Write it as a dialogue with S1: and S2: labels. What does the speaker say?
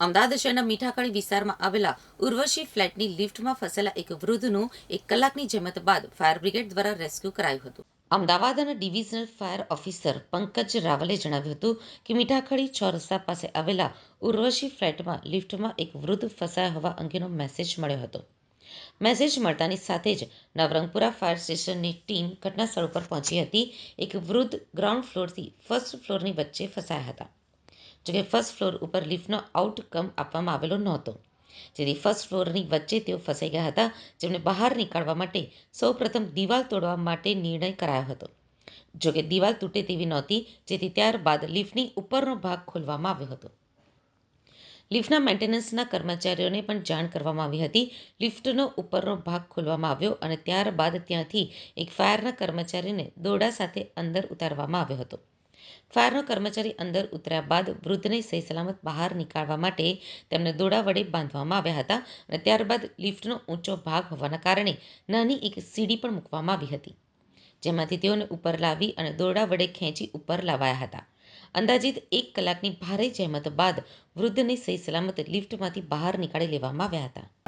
S1: અમદાવાદ શહેરના મીઠાકણી વિસ્તારમાં આવેલા ઉર્વશી ફ્લેટની લિફ્ટમાં ફસેલા એક વૃદ્ધનું એક કલાકની જહેમત બાદ ફાયર બ્રિગેડ દ્વારા રેસ્ક્યુ કરાયું હતું. અમદાવાદના ડિવિઝનલ ફાયર ઓફિસર પંકજ રાવલે જણાવ્યું હતું કે મીઠાખડી છ રસ્તા પાસે આવેલા ઉર્વશી ફ્લેટમાં લિફ્ટમાં એક વૃદ્ધ ફસાયા હોવા અંગેનો મેસેજ મળ્યો હતો. મેસેજ મળતાની સાથે જ નવરંગપુરા ફાયર સ્ટેશનની ટીમ ઘટના સ્થળ પર પહોંચી હતી. એક વૃદ્ધ ગ્રાઉન્ડ ફ્લોરથી ફર્સ્ટ ફ્લોરની વચ્ચે ફસાયા હતા. જોકે ફર્સ્ટ ફ્લોર ઉપર લિફ્ટનો આઉટકમ આપવામાં આવેલો નહોતો. જેથી ફર્સ્ટ ફ્લોરની વચ્ચે તેઓ ફસાઈ ગયા હતા, જેમને બહાર નીકાળવા માટે સૌપ્રથમ દિવાલ તોડવા માટે નિર્ણય કરાયો હતો. જોકે દિવાલ તૂટે તેવી નહોતી, જેથી ત્યારબાદ લિફ્ટની ઉપરનો ભાગ ખોલવામાં આવ્યો હતો. લિફ્ટના મેન્ટેનન્સના કર્મચારીઓને પણ જાણ કરવામાં આવી હતી. લિફ્ટનો ઉપરનો ભાગ ખોલવામાં આવ્યો અને ત્યારબાદ ત્યાંથી એક ફાયરના કર્મચારીને દોરડા સાથે અંદર ઉતારવામાં આવ્યો હતો. ફાયરનો કર્મચારી અંદર ઉતર્યા બાદ વૃદ્ધને સહી સલામત બહાર નીકાળવા માટે તેમને દોડા વડે બાંધવામાં આવ્યા હતા અને ત્યારબાદ લિફ્ટનો ઊંચો ભાગ હોવાના કારણે નાની એક સીડી પણ મૂકવામાં આવી હતી, જેમાંથી તેઓને ઉપર લાવી અને દોરડા વડે ખેંચી ઉપર લાવાયા હતા. અંદાજિત એક કલાકની ભારે જહેમત બાદ વૃદ્ધને સહી સલામત લિફ્ટમાંથી બહાર નીકાળી લેવામાં આવ્યા હતા.